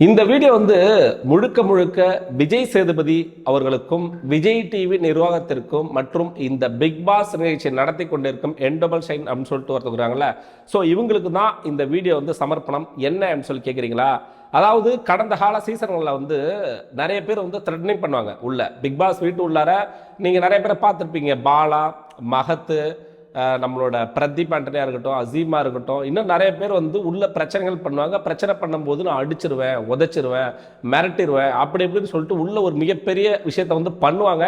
இந்த வீடியோ வந்து முழுக்க முழுக்க விஜய் சேதுபதி அவர்களுக்கும் விஜய் டிவி நிர்வாகத்திற்கும் மற்றும் இந்த பிக் பாஸ் நிகழ்ச்சி நடத்தி கொண்டிருக்கும் எண்டபல் ஷைன் அப்படின்னு சொல்லிட்டு ஒருத்தருக்குறாங்களே ஸோ இவங்களுக்கு தான் இந்த வீடியோ வந்து சமர்ப்பணம். என்ன அப்படின்னு சொல்லி கேட்குறீங்களா அதாவது கடந்த கால சீசன்களில் வந்து நிறைய பேர் வந்து த்ரெட்னிங் பண்ணுவாங்க உள்ள. பிக் பாஸ் வீட்டு உள்ளார நீங்கள் நிறைய பேரை பார்த்துருப்பீங்க. பாலா மகத்து நம்மளோட பிரதீப் ஆண்டனியாக இருக்கட்டும் அசீமா இருக்கட்டும் இன்னும் நிறைய பேர் வந்து உள்ள பிரச்சனைகள் பண்ணுவாங்க. பிரச்சனை பண்ணும்போது நான் அடிச்சிருவேன் உதச்சிருவேன் மிரட்டிடுவேன் அப்படி இப்படின்னு சொல்லிட்டு உள்ள ஒரு மிகப்பெரிய விஷயத்த வந்து பண்ணுவாங்க.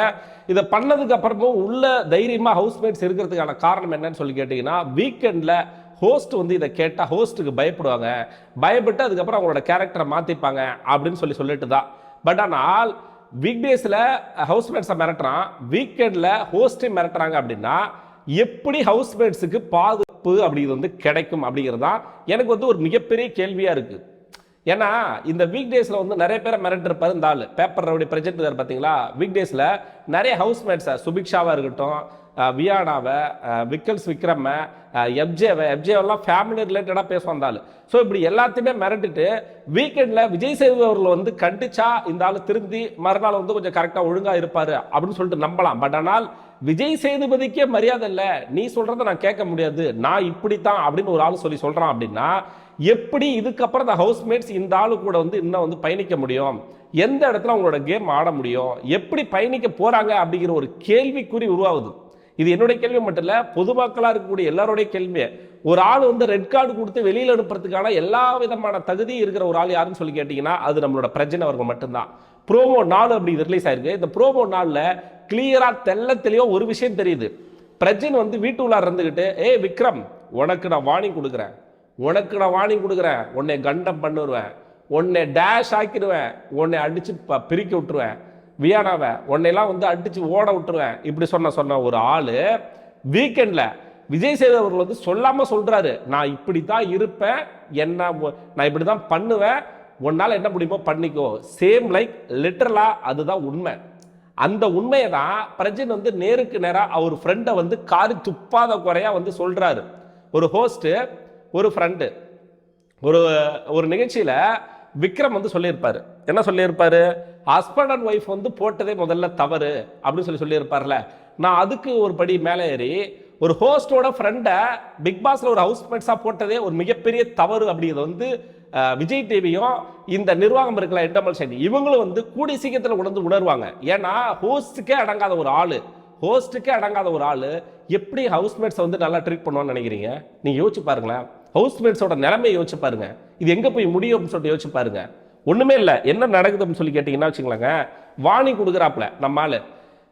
இதை பண்ணதுக்கு அப்புறமும் உள்ள தைரியமாக ஹவுஸ்மேட்ஸ் இருக்கிறதுக்கான காரணம் என்னன்னு சொல்லி கேட்டிங்கன்னா வீக்கெண்டில் ஹோஸ்ட் வந்து இதை கேட்டால் ஹோஸ்ட்டுக்கு பயப்படுவாங்க. பயப்பட்டு அதுக்கப்புறம் அவங்களோட கேரக்டரை மாற்றிப்பாங்க அப்படின்னு சொல்லி சொல்லிட்டு தான். பட் ஆனால் வீக் டேஸில் ஹவுஸ்மேட்ஸை மிரட்டுறான். வீக்கெண்டில் ஹோஸ்ட்டை மிரட்டுறாங்க அப்படின்னா எப்படி ஹவுஸ் ஹவுஸ்மேட்ஸுக்கு பாதுகாப்பு அப்படிங்கிறது வந்து கிடைக்கும் அப்படிங்கிறது தான் எனக்கு வந்து ஒரு மிகப்பெரிய கேள்வியாக இருக்குது ஏன்னா இந்த வீக் டேஸில் வந்து நிறைய பேரை மிரட்டிருப்பாரு இந்த ஆள். பேப்பர் ரவுடி பிரஜென்ட் பார்த்தீங்களா வீக் டேஸில் நிறைய ஹவுஸ் மேட்ஸை சுபிக்ஷாவாக இருக்கட்டும் வியானாவை விக்கல்ஸ் விக்ரமை எப்ஜேவை எப்ஜேவெல்லாம் ஃபேமிலி ரிலேட்டடாக பேச வந்தாள் ஸோ இப்படி எல்லாத்தையுமே மிரட்டிட்டு வீக்கெண்டில் விஜய் சேதுபதி அவர்கள் வந்து கண்டிச்சா இந்த ஆள் திருந்தி மறுநாள் வந்து கொஞ்சம் கரெக்டாக ஒழுங்காக இருப்பார் அப்படின்னு சொல்லிட்டு நம்பலாம். பட் ஆனால் விஜய் சேதுபதிக்கே மரியாதை இல்லை. நீ சொல்கிறத நான் கேட்க முடியாது. நான் இப்படித்தான் அப்படின்னு ஒரு ஆள் சொல்லி சொல்கிறான் அப்படின்னா எப்படி இதுக்கப்புறம் இந்த ஹவுஸ்மேட்ஸ் இந்த ஆளு கூட வந்து இன்னும் வந்து பயணிக்க முடியும்? எந்த இடத்துல அவங்களோட கேம் ஆட முடியும்? எப்படி பயணிக்க போகிறாங்க அப்படிங்கிற ஒரு கேள்விக்குறி உருவாகுது. இது என்னுடைய கேள்வி மட்டும் இல்லை பொதுமக்களாக இருக்கக்கூடிய எல்லாருடைய கேள்வி ஒரு ஆள் வந்து ரெட் கார்டு கொடுத்து வெளியில் அனுப்புறதுக்கான எல்லா விதமான தகுதி இருக்கிற ஒரு ஆள் யாருன்னு சொல்லி கேட்டிங்கன்னா அது நம்மளோட பிரஜனை அவர்கள் மட்டும்தான். ப்ரோமோ நாலு அப்படி ரிலீஸ் ஆயிருக்கு. இந்த ப்ரோமோ நாளில் கிளியராக தெல்ல தெளிவாக ஒரு விஷயம் தெரியுது. பிரஜன் வந்து வீட்டு உள்ளார் இருந்துக்கிட்டு ஏய் விக்ரம் உனக்கு நான் வார்னிங் கொடுக்குறேன். உனக்கு நான் வார்னிங் கொடுக்குறேன். உன்னை கண்டம் பண்ணுவேன். உன்னை டேஷ் ஆக்கிடுவேன். உன்னை அடித்து ப- பிரிக்க விட்டுருவேன். வியானாவை உன்னையெல்லாம் வந்து அடிச்சு ஓட விட்டுருவேன். இப்படி சொன்ன சொன்ன ஒரு ஆள் வீக்கெண்டில் விஜய் சேது வந்து சொல்லாமல் சொல்கிறாரு நான் இப்படி தான் இருப்பேன். என்ன நான் இப்படி தான் பண்ணுவேன். உன்னால் என்ன முடியுமோ பண்ணிக்கோ. சேம் லைக் லிட்டரலாக அதுதான் உண்மை. அந்த உண்மையை தான் பிரஜன் வந்து நேருக்கு நேராக அவர் ஃப்ரெண்டை வந்து காரி துப்பாத குறையாக வந்து சொல்கிறாரு ஒரு ஹோஸ்ட்டு ஒரு ஃப்ரெண்டு ஒரு ஒரு நிகழ்ச்சியில் விக்ரம் வந்து சொல்லியிருப்பார். என்ன சொல்லியிருப்பார்? ஹஸ்பண்ட் அண்ட் ஒய்ஃப் வந்து போட்டதே முதல்ல தவறு அப்படின்னு சொல்லி சொல்லியிருப்பார்ல. நான் அதுக்கு ஒரு படி மேலே ஏறி ஒரு ஹோஸ்டோட ஃப்ரெண்டை பிக் பாஸில் ஒரு ஹவுஸ்மேட்ஸாக போட்டதே ஒரு மிகப்பெரிய தவறு அப்படிங்கிறது வந்து விஜய் டிவியும் இந்த நிர்வாகம் இருக்கல எண்டமல் சைன் இவங்களும் வந்து கூடி சீக்கிரத்தில் உணர்ந்து உணர்வாங்க. ஏன்னா ஹோஸ்ட்டுக்கே அடங்காத ஒரு ஆள். ஹோஸ்ட்டுக்கே அடங்காத ஒரு ஆள். எப்படி ஹவுஸ்மேட்ஸை வந்து நல்லா ட்ரீட் பண்ணுவான்னு நினைக்கிறீங்க? நீங்கள் யோசிச்சு பாருங்களேன். ஹவுஸ்மேட்ஸோட நிலைமையை யோசிச்சு பாருங்க. இது எங்கே போய் முடியும் அப்படின்னு சொல்லிட்டு யோசிச்சு பாருங்க. ஒன்றுமே இல்லை. என்ன நடக்குது அப்படின்னு சொல்லி கேட்டிங்கன்னா வச்சுக்கலாங்க வாணி கொடுக்குறாப்புல நம்ம ஆள்.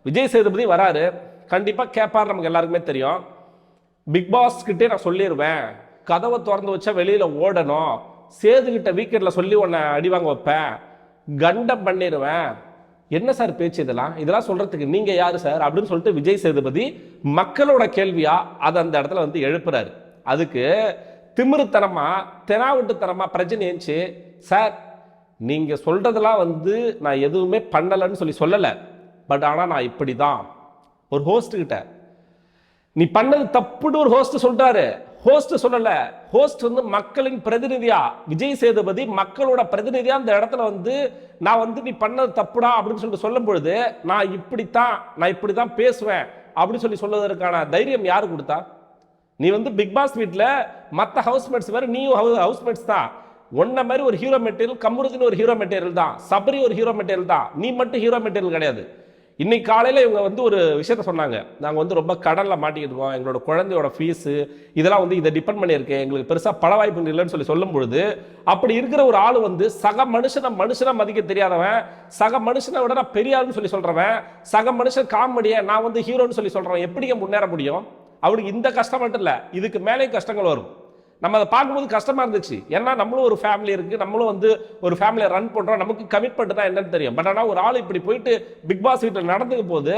விஜய் சேதுபதி வராரு. கண்டிப்பாக கேட்பார் நமக்கு எல்லாருக்குமே தெரியும். பிக் பாஸ் கிட்டே நான் சொல்லிடுவேன் கதவை திறந்து வச்சா வெளியில் ஓடணும். சேதுகிட்ட வீக்கெண்டில் சொல்லி உன்னை அடி வாங்க வைப்பேன். கண்டம் பண்ணிடுவேன் என்ன சார் பேச்சு இதெல்லாம்? இதெல்லாம் சொல்றதுக்கு நீங்க யாரு சார்? அப்படின்னு சொல்லிட்டு விஜய் சேதுபதி மக்களோட கேள்வியா அதை அந்த இடத்துல வந்து எழுப்புறாரு. அதுக்கு திமிருத்தனமா தெனாவட்டுத்தனமா பிரச்சனை ஏஞ்சி சார் நீங்க சொல்றதெல்லாம் வந்து நான் எதுவுமே பண்ணலைன்னு சொல்லி சொல்லலை. பட் ஆனா நான் இப்படி தான் ஒரு ஹோஸ்ட் கிட்ட. நீ பண்ணது தப்புன்னு ஒரு ஹோஸ்ட் சொல்றாரு. ஹோஸ்ட் சொல்லல. ஹோஸ்ட் வந்து மக்களின் பிரதிநிதியா? விஜய் சேதுபதி மக்களோட பிரதிநிதியா அந்த இடத்துல வந்து நான் வந்து நீ பண்ணது தப்புடா அப்படின்னு சொல்லிட்டு சொல்லும் பொழுது நான் இப்படித்தான் நான் இப்படித்தான் பேசுவேன் அப்படின்னு சொல்லி சொல்வதற்கான தைரியம் யாரு கொடுத்தா? நீ வந்து பிக் பாஸ் வீட்டில் மற்ற ஹவுஸ்மேட்ஸ் வேறு நீயும் ஹவுஸ்மேட்ஸ் தான். உன்ன மாதிரி ஒரு ஹீரோ மெட்டீரியல் கம்முருதுன்னு ஒரு ஹீரோ மெட்டீரியல் தான். சபரி ஒரு ஹீரோ மெட்டீரியல் தான். நீ மட்டும் ஹீரோ மெட்டீரியல் கிடையாது. இன்னைக்கு காலையில் இவங்க வந்து ஒரு விஷயத்த சொன்னாங்க. நாங்கள் வந்து ரொம்ப கடனில் மாட்டிக்கிட்டு இருக்கோம். எங்களோட குழந்தையோட ஃபீஸு இதெல்லாம் வந்து இதை டிபெண்ட் பண்ணியிருக்கு எங்களுக்கு பெருசாக பல வாய்ப்பு இல்லைன்னு சொல்லி சொல்லும் பொழுது அப்படி இருக்கிற ஒரு ஆள் வந்து சக மனுஷனை மனுஷனை மதிக்க தெரியாதவன் சக மனுஷனை விட நான் பெரியாருன்னு சொல்லி சொல்கிறவன் சக மனுஷன் காமெடியை நான் வந்து ஹீரோன்னு சொல்லி சொல்கிறவன் எப்படிங்க முன்னேற முடியும்? அவனுக்கு இந்த கஷ்டம் மட்டும் இல்லை. இதுக்கு மேலே கஷ்டங்கள் வரும். நம்ம அதை பார்க்கும்போது கஷ்டமாக இருந்துச்சு. ஏன்னா நம்மளும் ஒரு ஃபேமிலி இருக்குது நம்மளும் வந்து ஒரு ஃபேமிலியை ரன் பண்ணுறோம் நமக்கு கமிட்மெண்ட் தான் என்னன்னு தெரியும். பட் ஆனால் ஒரு ஆள் இப்படி போயிட்டு பிக் பாஸ் வீட்டில் நடந்துக்கும் போது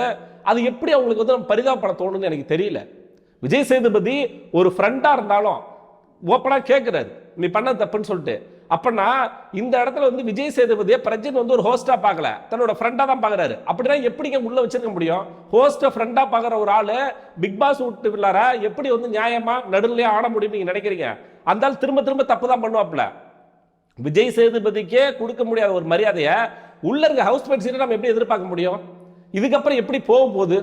அது எப்படி அவங்களுக்கு வந்து பரிதாபப்பட தோணுன்னு எனக்கு தெரியல. விஜய் சேதுபதி ஒரு ஃப்ரெண்டாக இருந்தாலும் ஓப்பனாக கேட்குறாரு நீ பண்ண தப்புன்னு சொல்லிட்டு. அப்பனா இந்த இடத்துல வந்து விஜய் சேதுபதியை பிரஜன் வந்து ஒரு ஹோஸ்டா பார்க்கல. தன்னோட ஃப்ரெண்டா தான் பார்க்கறாரு. அப்படின்னா எப்படிங்க உள்ள வச்சிருக்க முடியும்? ஹோஸ்ட ஃப்ரெண்டா பார்க்குற ஒரு ஆளு பிக் பாஸ் விட்டு விளாட எப்படி வந்து நியாயமா நடுநிலையா ஆட முடியும் நீங்க நினைக்கிறீங்க? அந்த ஆள் திரும்ப திரும்ப தப்பு தான் பண்ணுவாப்ல விஜய் சேதுபதிக்கே கொடுக்க முடியாத ஒரு மரியாதையை உள்ள இருக்க ஹவுஸ் மேட்ஸ் நம்ம எப்படி எதிர்பார்க்க முடியும்? இதுக்கப்புறம் எப்படி போக போகுது?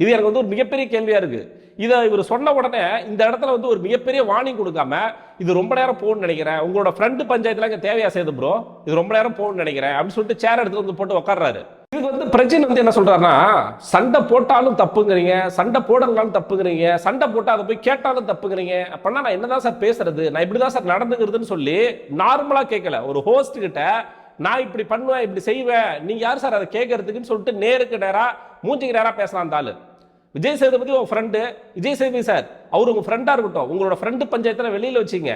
இது எனக்கு வந்து ஒரு மிகப்பெரிய கேள்வியா இருக்கு. இதை இவர் சொன்ன உடனே இந்த இடத்துல வந்து ஒரு மிகப்பெரிய வார்னிங் கொடுக்காம இது ரொம்ப நேரம் போகணும்னு நினைக்கிறேன். உங்களோட ஃப்ரெண்டு பஞ்சாயத்துல இங்கே தேவையா சேது ப்ரோ இது ரொம்ப நேரம் போகணும்னு நினைக்கிறேன். அப்படின்னு சொல்லிட்டு சேர் எடுத்து வந்து போட்டு உட்கார்றாரு இதுக்கு வந்து பிரச்சனை வந்து என்ன சொல்றாருன்னா சண்டை போட்டாலும் தப்புங்கிறீங்க. சண்டை போடலாம் தப்புங்கிறீங்க. சண்டை போட்டால் அதை போய் கேட்டாலும் தப்புங்கிறீங்க. அப்படின்னா நான் என்னதான் சார் பேசுறது? நான் இப்படிதான் சார் நடந்துங்கிறதுன்னு சொல்லி நார்மலா கேட்கல ஒரு ஹோஸ்ட் கிட்ட நான் இப்படி பண்ணுவேன் இப்படி செய்வேன். நீங்க யார் சார் அதை கேட்கறதுக்குன்னு சொல்லிட்டு நேருக்கு நேரா மூஞ்சிக்கு நேரா பேசலாம் தாள். விஜய் சேதுபதி உன் ஃப்ரெண்டு விஜய் சேதுபதி சார் அவர் உங்கள் ஃப்ரெண்டாக இருக்கட்டும் உங்களோட ஃப்ரெண்டு பஞ்சாயத்தில் வெளியில் வச்சீங்க.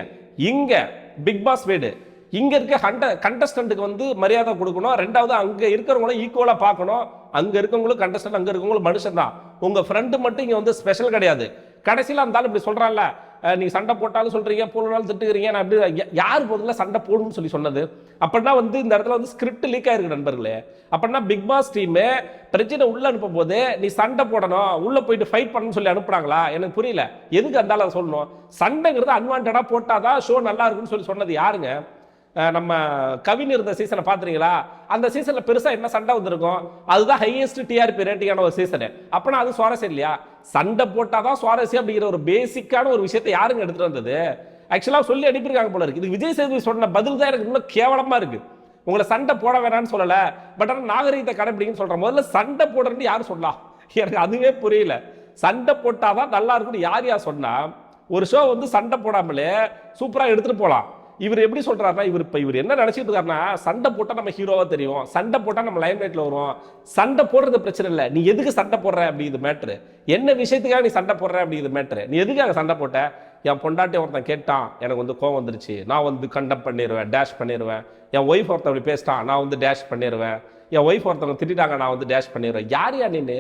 இங்கே பிக் பாஸ் வீடு. இங்கே இருக்க கண்ட கண்டஸ்டண்ட்டுக்கு வந்து மரியாதை கொடுக்கணும். ரெண்டாவது அங்கே இருக்கிறவங்களும் ஈக்குவலாக பார்க்கணும். அங்கே இருக்கவங்களும் கண்டஸ்டன்ட் அங்கே இருக்கவங்களும் மனுஷன் தான் உங்கள் ஃப்ரெண்டு மட்டும் இங்கே வந்து ஸ்பெஷல் கிடையாது. கடைசியில அந்த ஆள் இப்படி சொல்கிறான்ல நீங்கள் சண்டை போட்டாலும் சொல்கிறீங்க போனாலும் திட்டுக்கிறீங்க நான் அப்படி யார் போதில் சண்டை போடணும்னு சொல்லி சொன்னது? அப்படின்னா வந்து இந்த இடத்துல வந்து ஸ்கிரிப்ட் லீக் ஆயிருக்கு நண்பர்களே. அப்படின்னா பிக் பாஸ் டீமு பிரச்சனை உள்ளே அனுப்பும் போது நீ சண்டை போடணும் உள்ளே போயிட்டு ஃபைட் பண்ணணும்னு சொல்லி அனுப்புறாங்களா எனக்கு புரியல. எதுக்கு அந்தாலும் அதை சொல்லணும்? சண்டைங்கிறது அன்வான்டடாக போட்டால் தான் ஷோ நல்லா இருக்குன்னு சொல்லி சொன்னது யாருங்க? நம்ம கவின் இருந்த சீசனை பார்த்துறீங்களா அந்த சீசனில் பெருசாக என்ன சண்டை வந்திருக்கும்? அதுதான் ஹையஸ்ட் டிஆர்பி ரேட்டிங்கான ஒரு சீசனு அப்போனா அது சுவாரஸ்யம் இல்லையா? சண்டை போட்டால் தான் சுவாரஸ்யம் அப்படிங்கிற ஒரு பேசிக்கான ஒரு விஷயத்தை யாருங்க எடுத்துகிட்டு வந்தது? ஆக்சுவலாக சொல்லி அனுப்பியிருக்காங்க போல இருக்குது இது விஜய் சேதுபதி சொன்ன பதில் தான் எனக்கு இன்னும் கேவலமாக இருக்குது உங்களை சண்டை போட வேணாம்னு சொல்லலை. பட் ஆனால் நாகரீகத்தை கடைப்பிடிங்கன்னு சொல்கிறேன் முதல்ல சண்டை போடுறேன்னு யார் சொல்லலாம் எனக்கு அதுவே புரியல. சண்டை போட்டாதான் நல்லா இருக்குன்னு யார் யார் சொன்னால் ஒரு ஷோ வந்து சண்டை போடாமலே சூப்பராக எடுத்துகிட்டு போகலாம் இவர் எப்படி சொல்கிறாருன்னா இவர் இப்போ இவர் என்ன நினச்சிட்டு இருக்காருன்னா சண்டை போட்டால் நம்ம ஹீரோவாக தெரியும். சண்டை போட்டால் நம்ம லைம் ரைட்டில் வரும் சண்டை போடுறது பிரச்சனை இல்லை. நீ எதுக்கு சண்டை போடுற அப்படிங்கிறது மேட்ரு என்ன விஷயத்துக்காக நீ சண்டை போடுற அப்படிங்கிறது மேட்ரு நீ எதுக்காக சண்டை போட்ட? என் பொண்டாட்டி ஒருத்தன் கேட்டான் எனக்கு வந்து கோவம் வந்துருச்சு. நான் வந்து கண்டம் பண்ணிடுவேன் டேஷ் பண்ணிடுவேன் என் ஒய்ஃப் ஒருத்தன் அப்படி பேசிட்டான் நான் வந்து டேஷ் பண்ணிடுவேன் என் ஒய்ஃப் ஒருத்தவங்க திட்டிட்டாங்க நான் வந்து டேஷ் பண்ணிடுவேன் யார் யா நின்று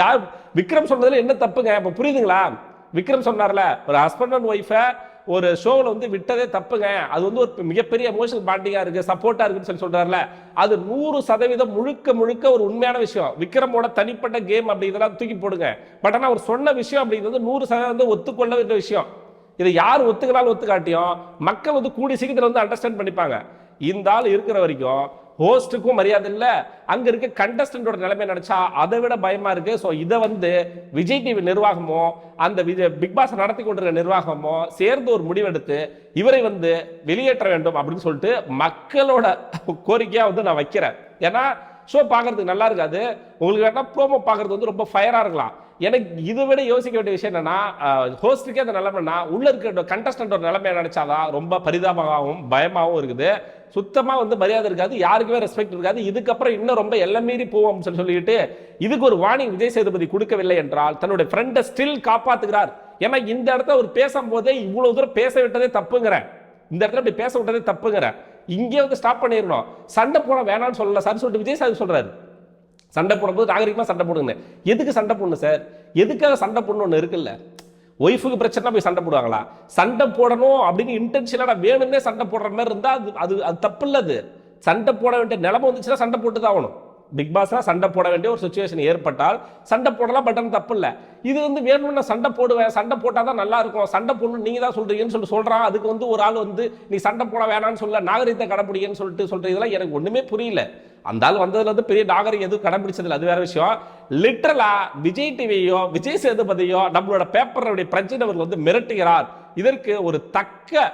யார்? விக்ரம் சொன்னதில் என்ன தப்புங்க? இப்போ புரியுதுங்களா? விக்ரம் சொன்னார்ல ஒரு ஹஸ்பண்ட் அண்ட் ஒய்ஃபை ஒரு ஷோவில் வந்து விட்டதே தப்புங்க. அது வந்து ஒரு மிகப்பெரிய எமோஷனல் பாண்டிங்காக இருக்குது சப்போர்ட்டாக இருக்குன்னு சொல்லி சொல்கிறாருல அது நூறு சதவீதம் முழுக்க முழுக்க ஒரு உண்மையான விஷயம். விக்ரமோட தனிப்பட்ட கேம் அப்படி இதெல்லாம் தூக்கி போடுங்க. பட் ஆனால் அவர் சொன்ன விஷயம் அப்படிங்கிறது நூறு சதவீதம் வந்து ஒத்துக்கொள்ள வேண்டிய விஷயம். இதை யார் ஒத்துக்கலாலும் ஒத்துக்காட்டியும் மக்கள் வந்து கூடி சீக்கிரத்தில் வந்து அண்டர்ஸ்டாண்ட் பண்ணிப்பாங்க. இந்த ஆள் இருக்கிற வரைக்கும் ஹோஸ்ட்டுக்கும் மரியாதை இல்லை. அங்கே இருக்க கண்டஸ்டண்டோட நிலைமை நினச்சா அதை விட பயமாக இருக்குது ஸோ இதை வந்து விஜய் டிவி நிர்வாகமோ அந்த விஜய் பிக் பாஸ் நடத்தி கொண்டிருக்க நிர்வாகமோ சேர்ந்து ஒரு முடிவெடுத்து இவரை வந்து வெளியேற்ற வேண்டும் அப்படின்னு சொல்லிட்டு மக்களோட கோரிக்கையாக வந்து நான் வைக்கிறேன். ஏன்னா ஷோ பார்க்கறதுக்கு நல்லா இருக்காது. உங்களுக்கு வேணா ப்ரோமோ பார்க்கறது வந்து ரொம்ப ஃபயராக இருக்கலாம். எனக்கு இதை விட யோசிக்க வேண்டிய விஷயம் என்னன்னா ஹோஸ்டுக்கே அந்த நிலைமைனா உள்ள இருக்க ஒரு நிலைமையை நினைச்சாதான் ரொம்ப பரிதாபமாகவும் பயமாகவும் இருக்குது. சுத்தமாக வந்து மரியாதை இருக்காது யாருக்குமே ரெஸ்பெக்ட் இருக்காது. இதுக்கப்புறம் இன்னும் ரொம்ப எல்லாம் மீறி போவோம் சொல்லி சொல்லிட்டு இதுக்கு ஒரு வார்னிங் விஜய் சேதுபதி கொடுக்கவில்லை என்றால் தன்னுடைய ஃப்ரெண்டை ஸ்டில் காப்பாத்துகிறார். ஏன்னா இந்த இடத்த அவர் பேசும்போதே இவ்வளவு தூரம் பேச விட்டதே தப்புங்கிறேன். இந்த இடத்துல இப்படி பேச விட்டதே தப்புங்கிறேன். இங்கே வந்து ஸ்டாப் பண்ணிடணும். சண்டை போட வேணாம்னு சொல்லல. சார் சொல்லிட்டு விஜய் சேது சொல்றாரு. சண்டை போடும்போது நாகரிகமாக சண்டை போடுங்க. எதுக்கு சண்டை போடணும் சார் எதுக்காக சண்டை போடணும் ஒன்று இருக்குல்ல? ஒய்ஃபுக்கு பிரச்சனை போய் சண்டை போடுவாங்களா? சண்டை போடணும் அப்படின்னு இன்டென்ஷனாக வேணும்னே சண்டை போடுற மாதிரி இருந்தால் அது அது அது தப்பு இல்லை அது. சண்டை போட வேண்டிய நிலமை வந்துச்சுன்னா சண்டை போட்டு தான் ஆகணும். பிக் பாஸ்லாம் சண்டை போட வேண்டிய ஒரு சுச்சுவேஷன் ஏற்பட்டால் சண்டை போடலாம் பட் ஆனால் தப்பு இல்லை. இது வந்து வேணும்னு நான் சண்டை போடுவேன் சண்டை போட்டால் தான் நல்லா இருக்கும். சண்டை போடணும் நீங்கள் தான் சொல்றீங்கன்னு சொல்லி சொல்கிறான் அதுக்கு வந்து ஒரு ஆள் வந்து நீ சண்டை போட வேணாம்னு சொல்ல நாகரிகத்தை கடைப்பிடிங்கன்னு சொல்லிட்டு சொல்ற இதெல்லாம் எனக்கு ஒன்றுமே புரியல. அந்த ஆள் வந்ததுல பெரிய நாகரிகம் எதுவும் கடைபிடிச்சதில்ல அது வேற விஷயம். லிட்டரலா விஜய் டிவியோ விஜய் சேதுபதியோ நம்மளோட பேப்பருடைய பிரச்சனை அவர் வந்து மிரட்டுகிறார். இதற்கு ஒரு தக்க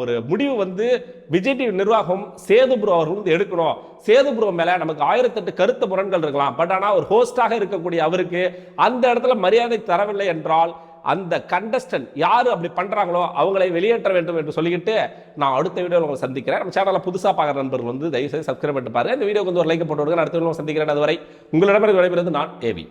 ஒரு முடிவு வந்து விஜய் டிவி நிர்வாகம் சேது ப்ரோ அவர்கள் வந்து எடுக்கணும். சேது ப்ரோ நமக்கு ஆயிரத்தெட்டு கருத்து முரண்கள் இருக்கலாம். பட் ஆனால் ஒரு ஹோஸ்டாக இருக்கக்கூடிய அவருக்கு அந்த இடத்துல மரியாதை தரவில்லை என்றால் அந்த கண்டஸ்டன்ட் யார் அப்படி பண்ணுறாங்களோ அவங்களை வெளியேற்ற வேண்டும் என்று சொல்லிக்கிட்டு நான் அடுத்த வீடியோவில் உங்களை சந்திக்கிறேன். நம்ம சேனலில் புதுசாக பார்க்குற நண்பர்கள் வந்து தயவுசெய்து சப்ஸ்கிரைப் பண்ணிட்டு பாருங்கள் இந்த வீடியோக்கு வந்து ஒரு லைக் போட்டு விடுங்க. நான் அடுத்த வீடியோ சந்திக்கிறேன். அதுவரை உங்களிடமிருந்து விடைபெறுவது நான் ஏவி